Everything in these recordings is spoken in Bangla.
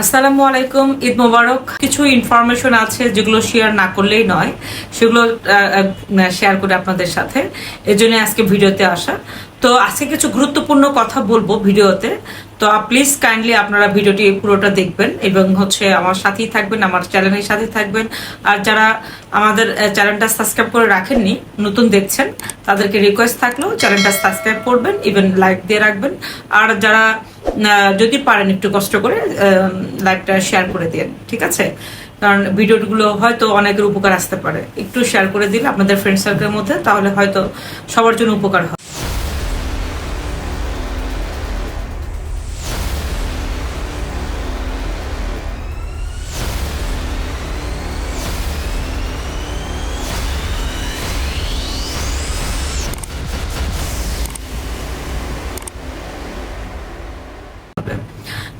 আসসালামু আলাইকুম, ঈদ মোবারক। কিছু ইনফরমেশন আছে যেগুলো শেয়ার না করলেই নয়। সেগুলো শেয়ার করে আপনাদের সাথে। এজন্য আজকে ভিডিওতে আসা। তো আজকে কিছু গুরুত্বপূর্ণ কথা বলব ভিডিওতে। তো প্লিজ কাইন্ডলি আপনারা ভিডিওটি পুরোটা দেখবেন এবং হচ্ছে আমার সাথেই থাকবেন, আমার চ্যানেলের সাথে থাকবেন। আর যারা আমাদের চ্যানেলটা সাবস্ক্রাইব করে রাখেননি, নতুন দেখছেন, তাদেরকে রিকোয়েস্ট থাকলেও চ্যানেলটা সাবস্ক্রাইব করবেন ইভেন লাইক দিয়ে রাখবেন। আর যারা যদি পারেন একটু কষ্ট করে লাইভটা শেয়ার করে দিন ঠিক আছে? কারণ ভিডিওগুলো হয়তো অনেকের উপকার আসতে পারে। একটু শেয়ার করে দিলে আপনাদের ফ্রেন্ড সার্কেলের মধ্যে, তাহলে হয়তো সবার জন্য উপকার হয়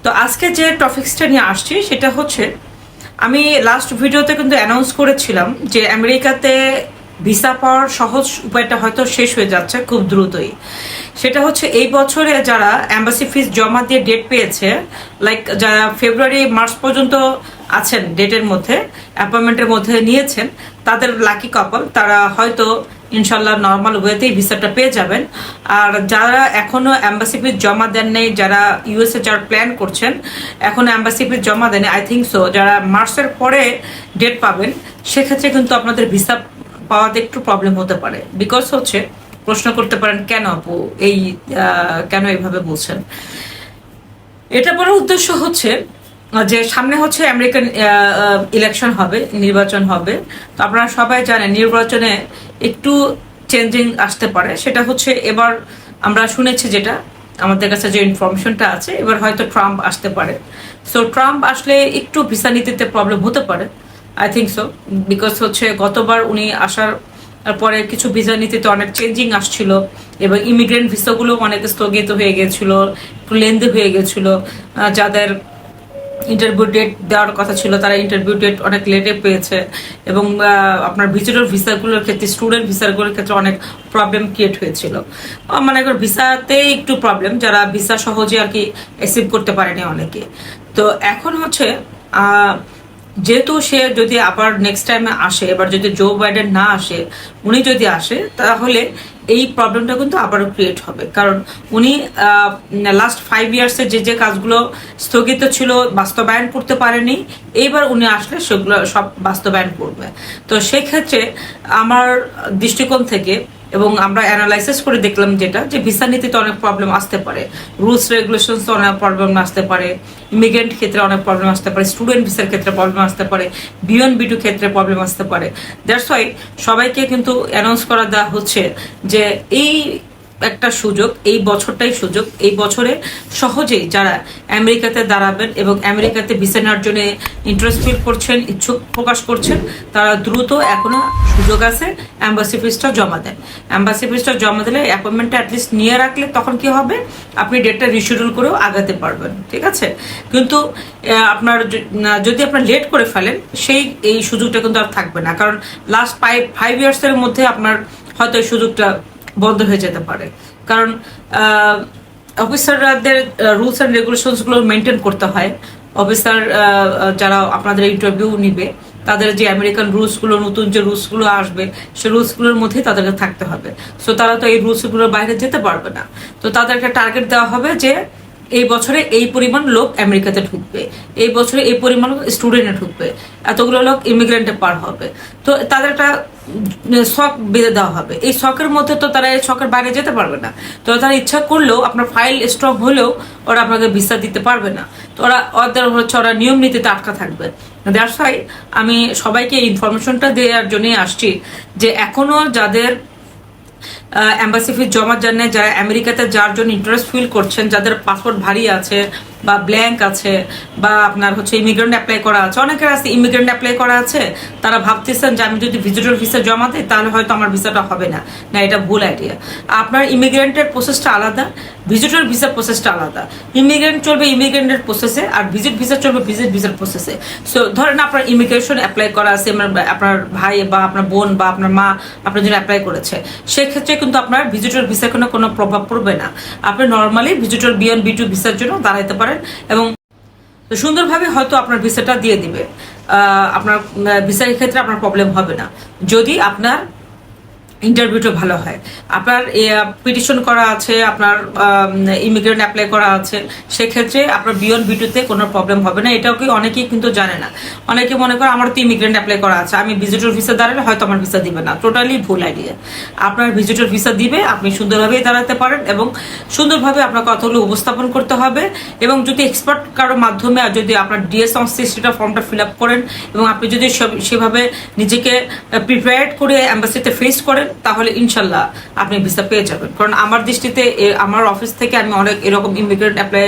তো আজকে যে টপিক্সটা নিয়ে আসছি, সেটা হচ্ছে, আমি লাস্ট ভিডিওতে কিন্তু অ্যানাউন্স করেছিলাম যে আমেরিকাতে ভিসা পাওয়ার সহজ উপায়টা হয়তো শেষ হয়ে যাচ্ছে খুব দ্রুতই। সেটা হচ্ছে এই বছরে যারা অ্যাম্বাসি ফিস জমা দিয়ে ডেট পেয়েছে লাইক যারা ফেব্রুয়ারি মার্চ পর্যন্ত আছেন ডেটের মধ্যে অ্যাপয়েন্টমেন্টের মধ্যে নিয়েছেন, তাদের লাকি কাপল তারা হয়তো ইনশাল্লাহ নর্মাল ওয়েতেই ভিসাটা পেয়ে যাবেন। আর যারা এখনও অ্যাম্বাসি ফিস জমা দেন নেই যারা ইউএসএ যারা প্ল্যান করছেন, এখনও অ্যাম্বাসি ফিস জমা দেন আই থিঙ্ক সো যারা মার্চের পরে ডেট পাবেন, সেক্ষেত্রে কিন্তু আপনাদের ভিসা পাওয়াতে একটু প্রবলেম হতে পারে। বিকজ হচ্ছে, প্রশ্ন করতে পারেন, কেন আপু এই কেন এইভাবে বলছেন? এটা বলার উদ্দেশ্য হচ্ছে, যে সামনে হচ্ছে আমেরিকান ইলেকশন হবে, নির্বাচন হবে। তো আপনারা সবাই জানেন, নির্বাচনে একটু চেঞ্জিং আসতে পারে। সেটা হচ্ছে এবার আমরা শুনেছি যেটা, আমাদের কাছে যে ইনফরমেশনটা আছে, এবার হয়তো ট্রাম্প আসতে পারে। সো ট্রাম্প আসলে একটু ভিসা নীতিতে প্রবলেম হতে পারে। আই থিঙ্ক সো বিকজ হচ্ছে গতবার উনি আসার পরে কিছু ভিসা নীতিতে অনেক চেঞ্জিং আসছিল, এবং ইমিগ্রেন্ট ভিসাগুলো অনেক স্থগিত হয়ে গেছিল একটু লেন্দি হয়ে গেছিল যাদের ইন্টারভিউ ডেট দেওয়ার কথা ছিল, তারা ইন্টারভিউ ডেট অনেক লেটে পেয়েছে এবং আপনার ভিজিটর ভিসাগুলোর ক্ষেত্রে স্টুডেন্ট ভিসাগুলোর ক্ষেত্রে অনেক প্রবলেম ক্রিয়েট হয়েছিল। মানে ভিসাতেই একটু প্রবলেম যারা ভিসা সহজে আর কি অ্যাসিভ করতে পারেনি অনেকে। তো এখন হচ্ছে যেহেতু সে যদি আবার নেক্সট টাইমে আসে, এবার যদি জো বাইডেন না আসে, উনি যদি আসে, তাহলে এই প্রবলেমটা কিন্তু আবারও ক্রিয়েট হবে। কারণ উনি লাস্ট ফাইভ ইয়ার্সে যে যে কাজগুলো স্থগিত ছিল, বাস্তবায়ন করতে পারেনি, এইবার উনি আসলে সেগুলো সব বাস্তবায়ন করবে। তো সেক্ষেত্রে আমার দৃষ্টিকোণ থেকে এবং আমরা অ্যানালাইসিস করে দেখলাম যেটা, যে ভিসা নীতিতে অনেক প্রবলেম আসতে পারে রুলস রেগুলেশনস অনেক প্রবলেম আসতে পারে ইমিগ্রেন্ট ক্ষেত্রে অনেক প্রবলেম আসতে পারে স্টুডেন্ট ভিসার ক্ষেত্রে প্রবলেম আসতে পারে বিএন বিটু ক্ষেত্রে প্রবলেম আসতে পারে। দ্যাটস ওয়াই সবাইকে কিন্তু অ্যানাউন্স করা দেওয়া হচ্ছে যে এই একটা সুযোগ, এই বছরটাই সুযোগ। এই বছরে সহজেই যারা আমেরিকাতে দাঁড়াবেন এবং আমেরিকাতে ভিসা নেওয়ার জন্য ইন্টারেস্ট ফিল করছেন, ইচ্ছুক প্রকাশ করছেন, তারা দ্রুত এখনও সুযোগ আছে অ্যাম্বাসি ফিসটা জমা দেন। অ্যাম্বাসি ফিসটা জমা দিলে অ্যাপয়েন্টমেন্টটা অ্যাটলিস্ট নিয়ে রাখলে তখন কি হবে? আপনি ডেটটা রিশিডিউল করেও আগাতে পারবেন, ঠিক আছে? কিন্তু আপনার যদি আপনার লেট করে ফেলেন, সেই, এই সুযোগটা কিন্তু আর থাকবে না। কারণ লাস্ট ফাইভ ফাইভ ইয়ার্সের মধ্যে আপনার হয়তো এই সুযোগটা বন্ধ হয়ে যেতে পারে। কারণ অফিসারদের রুলস অ্যান্ড রেগুলেশনসগুলো মেনটেন করতে হয়। অফিসার যারা আপনাদের ইন্টারভিউ নিবে, তাদের যে আমেরিকান রুলসগুলো, নতুন যে রুলসগুলো আসবে সে রুলসগুলোর মধ্যেই তাদেরকে থাকতে হবে। সো তারা তো এই রুলসগুলোর বাইরে যেতে পারবে না। তো তাদেরকে টার্গেট দেওয়া হবে যে এই বছরে এই পরিমাণ লোক আমেরিকাতে ঢুকবে। এই বছরে এই পরিমাণ স্টুডেন্টে ঢুকবে। এতগুলো লোক ইমিগ্রেন্টে পার হবে। তো তাদের একটা শখ বেঁধে দেওয়া হবে। এই শখের মধ্যে তো তারা এই শখের বাইরে যেতে পারবে না। তো তারা ইচ্ছা করলেও আপনার ফাইল স্ট্রং হলেও ওরা আপনাকে ভিসা দিতে পারবে না। তো ওরা ওদের হচ্ছে ওরা নিয়ম নীতিতে আটকা থাকবে। দ্যাটস ওয়াই আমি সবাইকে ইনফরমেশনটা দেওয়ার জন্যই আসছি যে এখনও যাদের অ্যাম্বাসি ফিস জমা জন্য যারা আমেরিকাতে যার জন্য ইন্টারেস্ট ফিল করছেন, যাদের পাসপোর্ট ভারী আছে বা ব্ল্যাঙ্ক আছে বা আপনার হচ্ছে ইমিগ্রেন্ট অ্যাপ্লাই করা আছে, অনেকের আছে ইমিগ্রেন্ট অ্যাপ্লাই করা আছে, তারা ভাবতেছেন যে আমি যদি ভিজিটর ভিসা জমা দিই, তাহলে হয়তো আমার ভিসাটা হবে না। না, এটা ভুল আইডিয়া আপনার ইমিগ্রেন্টের প্রসেসটা আলাদা ভিজিটর ভিসা প্রসেসটা আলাদা। ইমিগ্রেন্ট চলবে ইমিগ্রেন্টের প্রসেসে আর ভিজিট ভিসা চলবে ভিজিট ভিসার প্রসেসে সো ধরেন আপনার ইমিগ্রেশন অ্যাপ্লাই করা আছে, আপনার ভাই বা আপনার বোন বা আপনার মা আপনার জন্য অ্যাপ্লাই করেছে। সেক্ষেত্রে কিন্তু আপনার ভিজিটর ভিসার কোনো কোনো প্রভাব পড়বে না। আপনি নর্মালি ভিজিটর বিএন বি টু ভিসার জন্য দাঁড়াইতে পারেন এবং সুন্দরভাবে হয়তো আপনার ভিসাটা দিয়ে দিবে। আপনার ভিসার ক্ষেত্রে আপনার প্রবলেম হবে না। যদি আপনার ইন্টারভিউটা ভালো হয়। আপনার পিটিশন করা আছে, আপনার ইমিগ্রেন্ট অ্যাপ্লাই করা আছে, সেক্ষেত্রে আপনার বিয়ন ভিডিওতে কোনো প্রবলেম হবে না। এটাও কি অনেকেই কিন্তু জানে না। অনেকে মনে করে, আমার তো ইমিগ্রেন্ট অ্যাপ্লাই করা আছে, আমি ভিজিটর ভিসা দাঁড়ালে হয়তো আমার ভিসা দিবে না। টোটালি ভুল আইডিয়া আপনার ভিজিটর ভিসা দিবে, আপনি সুন্দরভাবেই দাঁড়াতে পারেন এবং সুন্দরভাবে আপনার কথাগুলো উপস্থাপন করতে হবে এবং যদি এক্সপার্ট কারোর মাধ্যমে যদি আপনার ডিএস সেটা ফর্মটা ফিল আপ করেন এবং আপনি যদি সেভাবে নিজেকে প্রিপেয়ার্ড করে অ্যাম্বাসিতে ফেস করেন তাহলে ইনশাল্লাহ আপনি ভিসা পেয়ে যাবেন। কারণ আমার দৃষ্টিতে আমার অফিস থেকে আমি অনেক এরকম ইমিগ্রেন্ট অ্যাপ্লাই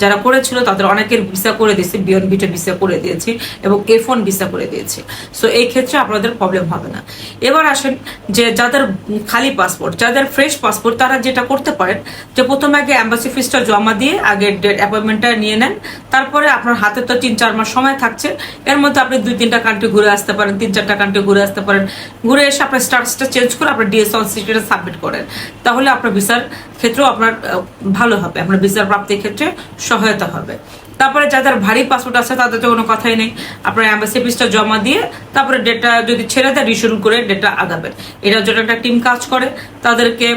যারা করেছিল, তাদের অনেকের ভিসা করে দিয়েছি বিয়ন বিটে ভিসা করে দিয়েছি এবং এ ফোন ভিসা করে দিয়েছি। সো এই ক্ষেত্রে আপনাদের প্রবলেম হবে না। এবার আসেন যে যাদের খালি পাসপোর্ট যাদের ফ্রেশ পাসপোর্ট তারা যেটা করতে পারেন যে প্রথমে আগে অ্যাম্বাসি ফিসটা জমা দিয়ে আগে ডেট অ্যাপয়েন্টমেন্টটা নিয়ে নেন। তারপরে আপনার হাতে তো তিন, চার মাস সময় থাকছে। এর মধ্যে আপনি দুই, তিনটা কান্ট্রি ঘুরে আসতে পারেন, তিন, চারটা কান্ট্রি ঘুরে আসতে পারেন। ঘুরে এসে আপনার স্টাটাসটা চেঞ্জ করে আপনার ডিএস অন সিটিটা সাবমিট করেন, তাহলে আপনার ভিসার ক্ষেত্রেও আপনার ভালো হবে, আপনার ভিসার প্রাপ্তির ক্ষেত্রে সহায়তা হবে। তারপরে যাদের ভারী পাসপোর্ট আছে, তাদের তো কোনো কথাই নেই। আপনার অ্যাম্বাসি ফিসটা জমা দিয়ে, তারপরে ডেটা যদি ছেড়ে দেয় রিশিউল করে ডেটা আগাবেন। এটার জন্য একটা টিম কাজ করে। তাদেরকে,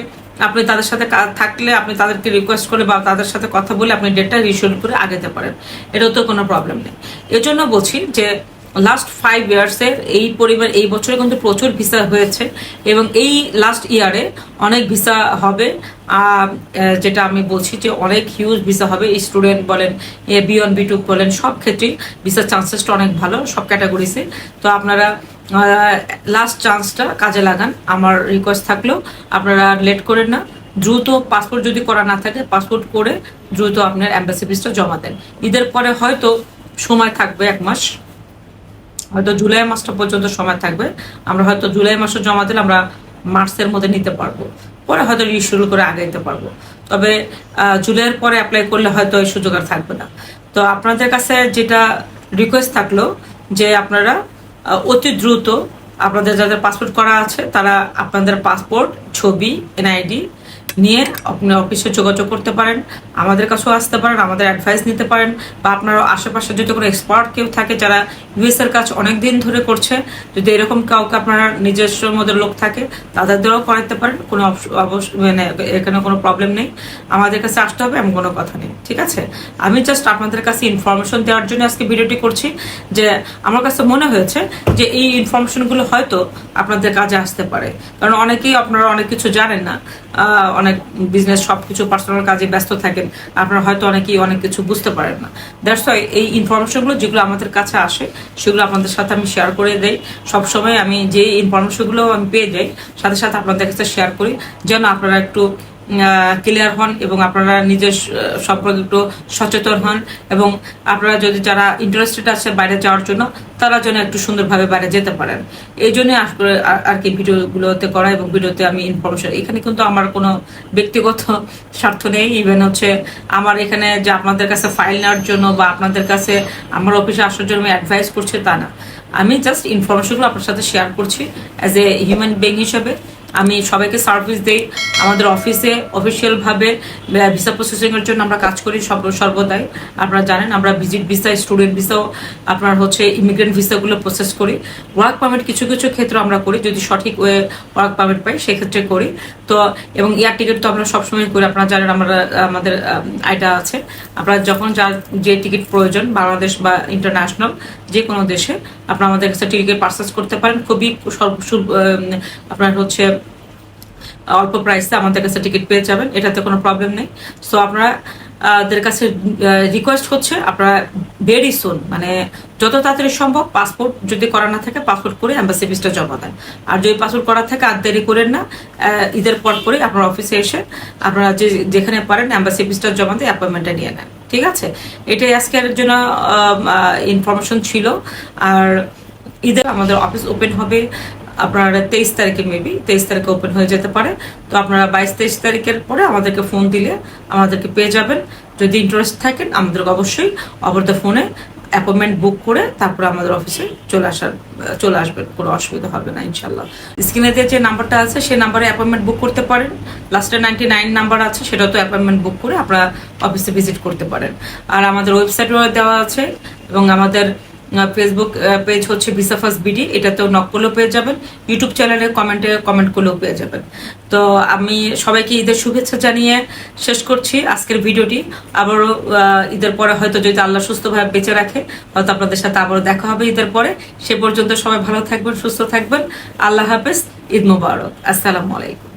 আপনি তাদের সাথে থাকলে আপনি তাদেরকে রিকোয়েস্ট করে বা তাদের সাথে কথা বলে আপনি ডেটটা রিশিউল করে আগাতে পারেন। এটাও তো কোনো প্রবলেম নেই। এজন্য বলছি যে লাস্ট ফাইভ ইয়ার্সের এই পরিবার, এই বছরে কিন্তু প্রচুর ভিসা হয়েছে এবং এই লাস্ট ইয়ারে অনেক ভিসা হবে। যেটা আমি বলছি যে অনেক হিউজ ভিসা হবে। স্টুডেন্ট বলেন বিয়ন বিটুক বলেন, সব ক্ষেত্রেই ভিসার চান্সেসটা অনেক ভালো সব ক্যাটাগরিসে তো আপনারা লাস্ট চান্সটা কাজে লাগান। আমার রিকোয়েস্ট থাকলেও আপনারা লেট করেন না। দ্রুত পাসপোর্ট যদি করা না থাকে পাসপোর্ট করে দ্রুত আপনার অ্যাম্বাসি ফিসটা জমা দেন। ঈদের পরে হয়তো সময় থাকবে এক মাস। হয়তো জুলাই মাসটা পর্যন্ত সময় থাকবে। আমরা হয়তো জুলাই মাসে জমা দিলে আমরা মার্চের মধ্যে নিতে পারব। পরে হয়তো শুরু করে আগাইতে পারব। তবে জুলাইয়ের পরে অ্যাপ্লাই করলে হয়তো এই সুযোগ আর থাকবে না। তো আপনাদের কাছে যেটা রিকোয়েস্ট থাকল, যে আপনারা অতি দ্রুত আপনাদের যাদের পাসপোর্ট করা আছে, তারা আপনাদের পাসপোর্ট ছবি এনআইডি নিয়ে আপনি অফিসে যোগাযোগ করতে পারেন, আমাদের কাছেও আসতে পারেন, আমাদের অ্যাডভাইস নিতে পারেন, বা আপনার আশেপাশে যদি কোনো এক্সপার্ট কেউ থাকে যারা ইউএস এর কাজ অনেক দিন ধরে করছে, যদি এরকম কাউকে আপনার নিজস্ব মধ্যে লোক থাকে তাদের দ্বারাও করাতে পারেন, কোনো মানে এখানে কোনো প্রবলেম নেই। আমাদের কাছে আসতে হবে, এমন কোনো কথা নেই, ঠিক আছে? আমি জাস্ট আপনাদের কাছে ইনফরমেশন দেওয়ার জন্য আজকে ভিডিওটি করছি, যে আমার কাছে মনে হয়েছে যে এই ইনফরমেশনগুলো হয়তো আপনাদের কাজে আসতে পারে। কারণ অনেকেই আপনারা অনেক কিছু জানেন না অনেক বিজনেস সবকিছু পার্সোনাল কাজে ব্যস্ত থাকেন। আপনারা হয়তো অনেকেই অনেক কিছু বুঝতে পারেন না। দ্যাটস ওয়াই এই ইনফরমেশনগুলো যেগুলো আমাদের কাছে আসে, সেগুলো আপনাদের সাথে আমি শেয়ার করে দেই। সবসময় আমি যে ইনফরমেশনগুলো আমি পেয়ে যাই, সাথে সাথে আপনাদের কাছে শেয়ার করি। যেন আপনারা একটু ক্লিয়ার হন এবং আপনারা নিজের সম্পর্কে একটু সচেতন হন এবং আপনারা যদি যারা ইন্টারেস্টেড আছে বাইরে যাওয়ার জন্য, তারা যেন একটু সুন্দরভাবে বাইরে যেতে পারেন। এই জন্য আর কি ভিডিওগুলোতে করা এবং ভিডিওতে আমি ইনফরমেশন এখানে কিন্তু আমার কোনো ব্যক্তিগত স্বার্থ নেই। ইভেন হচ্ছে আমার এখানে যে আপনাদের কাছে ফাইল নেওয়ার জন্য বা আপনাদের কাছে আমার অফিসে আসার জন্য আমি অ্যাডভাইস করছি তা না। আমি জাস্ট ইনফরমেশনগুলো আপনার সাথে শেয়ার করছি অ্যাজ এ হিউম্যান বিং হিসেবে। আমি সবাইকে সার্ভিস দেই। আমাদের অফিসে অফিসিয়ালভাবে ভিসা প্রসেসিংয়ের জন্য আমরা কাজ করি সব, সর্বদাই। আপনারা জানেন, আমরা ভিজিট ভিসা স্টুডেন্ট ভিসাও আপনার হচ্ছে ইমিগ্রেন্ট ভিসাগুলো প্রসেস করি। ওয়ার্ক পারমিট কিছু কিছু ক্ষেত্রে আমরা করি, যদি সঠিক ওয়ে ওয়ার্ক পারমিট পাই, সেক্ষেত্রে করি। তো, এবং এয়ার টিকিট তো আমরা সবসময় করি। আপনারা জানেন, আমরা, আমাদের আইটা আছে। আপনারা যখন যার যে টিকিট প্রয়োজন, বাংলাদেশ বা ইন্টারন্যাশনাল যে কোনো দেশে, আপনার আমাদের কাছে টিকিট পারচেস করতে পারেন। খুবই আপনার হচ্ছে, অল্প প্রাইসে আমাদের কাছে টিকিট পেয়ে যাবেন। এটাতে কোনো প্রবলেম নেই। সো আপনারা দের কাছে রিকোয়েস্ট হচ্ছে আপনারা ভেরি সুন মানে যত তাড়াতাড়ি সম্ভব পাসপোর্ট যদি করা না থাকে পাসপোর্ট করে অ্যাম্বাসি ফিসটা জমা দেন। আর যদি পাসপোর্ট করা থাকে, আর দেরি করেন না ঈদের পর পরে আপনার অফিসে এসে আপনারা যে, যেখানে পারেন অ্যাম্বাসি ফিসটা জমা দিয়ে অ্যাপয়েন্টমেন্টটা নিয়ে নেন, ঠিক আছে? এটাই আজকের জন্য ইনফরমেশন ছিল। আর ঈদের আমাদের অফিস ওপেন হবে। আপনার তেইশ তারিখে মেবি তেইশ তারিখে ওপেন হয়ে যেতে পারে। তো আপনারা বাইশ, তেইশ তারিখের পরে আমাদেরকে ফোন দিলে আমাদেরকে পেয়ে যাবেন। যদি ইন্টারেস্ট থাকেন, আমাদেরকে অবশ্যই অবর ফোনে অ্যাপয়েন্টমেন্ট বুক করে তারপরে আমাদের অফিসে চলে আসার, চলে আসবেন। কোনো অসুবিধা হবে না ইনশাল্লাহ স্ক্রিনে দিয়ে যে নাম্বারটা আছে, সেই নাম্বারে অ্যাপয়েন্টমেন্ট বুক করতে পারেন। লাস্টে নাইনটি নাইন নাম্বার আছে সেটা তো অ্যাপয়েন্টমেন্ট বুক করে আপনারা অফিসে ভিজিট করতে পারেন। আর আমাদের ওয়েবসাইটও দেওয়া আছে এবং আমাদের ফেসবুক পেজ হচ্ছে বিসাফাস বিডি এটাতেও নক করলেও পেয়ে যাবেন। ইউটিউব চ্যানেলে কমেন্টে কমেন্ট করলেও পেয়ে যাবেন। তো আমি সবাইকে ঈদের শুভেচ্ছা জানিয়ে শেষ করছি আজকের ভিডিওটি। আবারও ঈদের পরে হয়তো যদি আল্লাহ সুস্থভাবে বেঁচে রাখে, হয়তো আপনাদের সাথে আবারও দেখা হবে ঈদের পরে। সে পর্যন্ত সবাই ভালো থাকবেন, সুস্থ থাকবেন। আল্লাহ হাফেজ, ঈদ মুবারক। আসসালামু আলাইকুম।